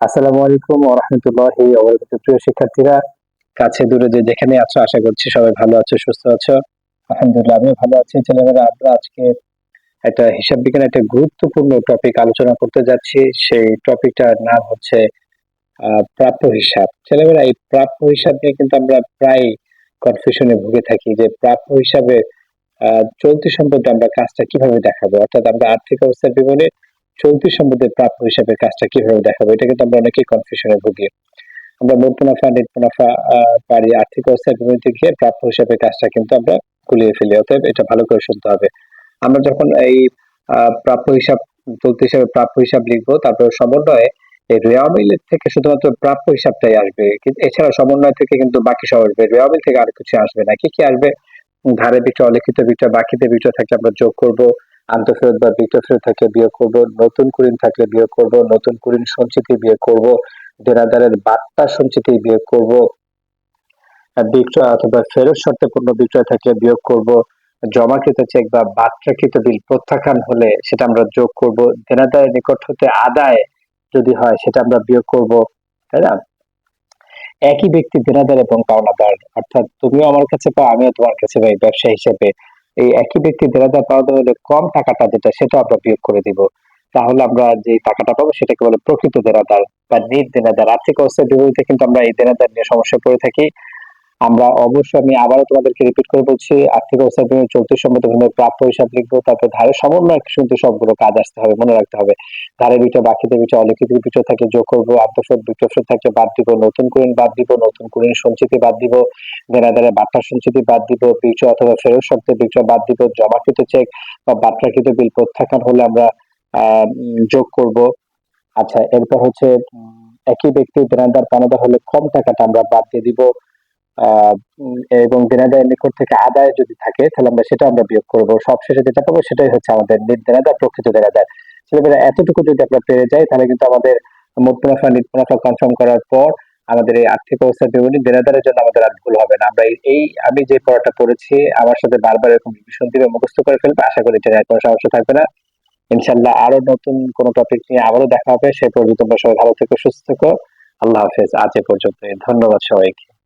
আসসালামু আলাইকুম প্রিয় শিক্ষার্থীরা, কাছে দূরে যে যেখানে আছো, আশা করছি সবাই ভালো আছো, সুস্থ আছো। আলহামদুলিল্লাহ, আমিও ভালো আছি। ছেলেমেয়েরা আমরা আজকে একটা হিসাব একটা গুরুত্বপূর্ণ টপিক আলোচনা করতে যাচ্ছি। সেই টপিকটার নাম হচ্ছে প্রাপ্য হিসাব। ছেলেমেয়েরা এই প্রাপ্য হিসাব নিয়ে কিন্তু আমরা প্রায় কনফিউশনে ভুগে থাকি যে প্রাপ্য হিসাবে চলতি সম্পদে আমরা কাজটা কীভাবে দেখাবো? অর্থাৎ আমরা আর্থিক অবস্থার বিবরণে চলতি সম্পদে প্রাপ্য হিসাবে কাজটা কীভাবে দেখাবো, এটা কিন্তু আমরা অনেকেই কনফিউশনে ভুগি। আমরা মোট মুনাফা নেট মুনাফা পারি আর্থিক অবস্থার বিবরণীতে গিয়ে প্রাপ্য হিসাবে কাজটা কিন্তু আমরা গুলিয়ে ফেলি, অতএব এটা ভালো করে শুনতে হবে। আমরা যখন এই প্রাপ্য হিসাব, চলতি হিসাবে প্রাপ্য হিসাব লিখব, তারপর সমন্বয়ে এই রেওয়ামিলের থেকে শুধুমাত্র প্রাপ্য হিসাবটাই আসবে। এছাড়া সমন্বয় থেকে কিন্তু বাকি সব আসবে। রেওয়ামিল থেকে আর কিছু আসবে না। কি কি আসবে? ধারে বিক্রয় অলিখিত বিক্রয় বাকিতে বিক্রয় থাকলে আমরা যোগ করব। আন্তঃফেরত বা বিক্রয় ফেরত থাকলে বিয়োগ করব, নতুন কুড়িন থাকলে বিয়োগ করব, নতুন কুড়িন সঞ্চিতি বিয়োগ করব, দেনাদারের বার্তা সঞ্চিতি বিয়োগ করব বিক্রয় অথবা ফেরত শর্তে পূর্ণ বিক্রয় থাকলে বিয়োগ করব, জমাকৃত চেক বা বার্তাকৃত বিল প্রত্যাখ্যান হলে সেটা আমরা যোগ করব, দেনাদারের নিকট হতে আদায় যদি হয় সেটা আমরা বিয়োগ করব, তাই না? একই ব্যক্তি দেনাদার এবং পাওনাদার, অর্থাৎ তুমিও আমার কাছে পাও, আমিও তোমার কাছে পাই ব্যবসা হিসেবে। এই একই ব্যক্তি দেড় পাওয়া হলে কম টাকাটা যেটা সেটা আমরা বিয়োগ করে দিব। তাহলে আমরা যে টাকাটা পাবো, সেটাকে বলে প্রকৃত দেনাদার বা নিট দেনাদার আর্থিক অবস্থার বিপরীতে কিন্তু আমরা এই দেনাদার নিয়ে সমস্যায় পড়ে থাকি। আমরা অবশ্যই আমি আবারও তোমাদেরকে রিপিট করে বলছি, আর্থিক অবস্থার জন্য চলতি সম্মত প্রাপ্য হিসাব লিখব, তারপর ধারে সমন্বয় কিন্তু সবগুলো কাজ আসতে হবে, মনে রাখতে হবে। ধারে বিটা বাকিতে বিটা অলিখিত বিটা থাকলে যোগ করব আত্মসদ বিক্রয় থাকলে বাদ দিব, নতুন কুড়িন বাদ দিব, নতুন কুড়িন সঞ্চিতি বাদ দিব দেনাদারে বাট্টা সঞ্চিতি বাদ দিব বিক্রয় অথবা ফেরত শর্তে বিক্রয় বাদ দিব, জমাকৃত চেক বা বাট্টাকৃত বিল প্রত্যাখ্যান হলে আমরা যোগ করব। আচ্ছা এরপর হচ্ছে একই ব্যক্তি দেনাদার, পানাদার হলে কম টাকাটা আমরা বাদ দিয়ে দিব। এবং দেনাদারের নিকট থেকে আদায় যদি থাকে, তাহলে আমরা সেটা আমরা বিয়োগ করব। সবশেষে যেটা পাবো সেটাই হচ্ছে আমাদের দেনাদার প্রকৃত দেনাদার। ছেলেমেয়েরা এতটুকু যদি আমরা পেরে যাই, তাহলে কিন্তু আমাদের মোট মুনাফা, নিট মুনাফা কনফার্ম করার পর আমাদের এই আর্থিক অবস্থার বিবরণী দেনাদারের জন্য আমাদের আর ভুল হবে না। আমরা এই- এই, আমি যে পড়াটা পড়েছি, আমার সাথে বারবার এরকম রিভিশন দিবে, মুখস্থ করে ফেলবে, আশা করি এটা কোনো সমস্যা থাকবে না। ইনশাল্লাহ আরও নতুন কোনো টপিক নিয়ে আবারও দেখা হবে। সে পর্যন্ত তোমরা সবাই ভালো থেকো, সুস্থ থেকো। আল্লাহ হাফেজ। আজ এ পর্যন্ত ধন্যবাদ সবাইকে।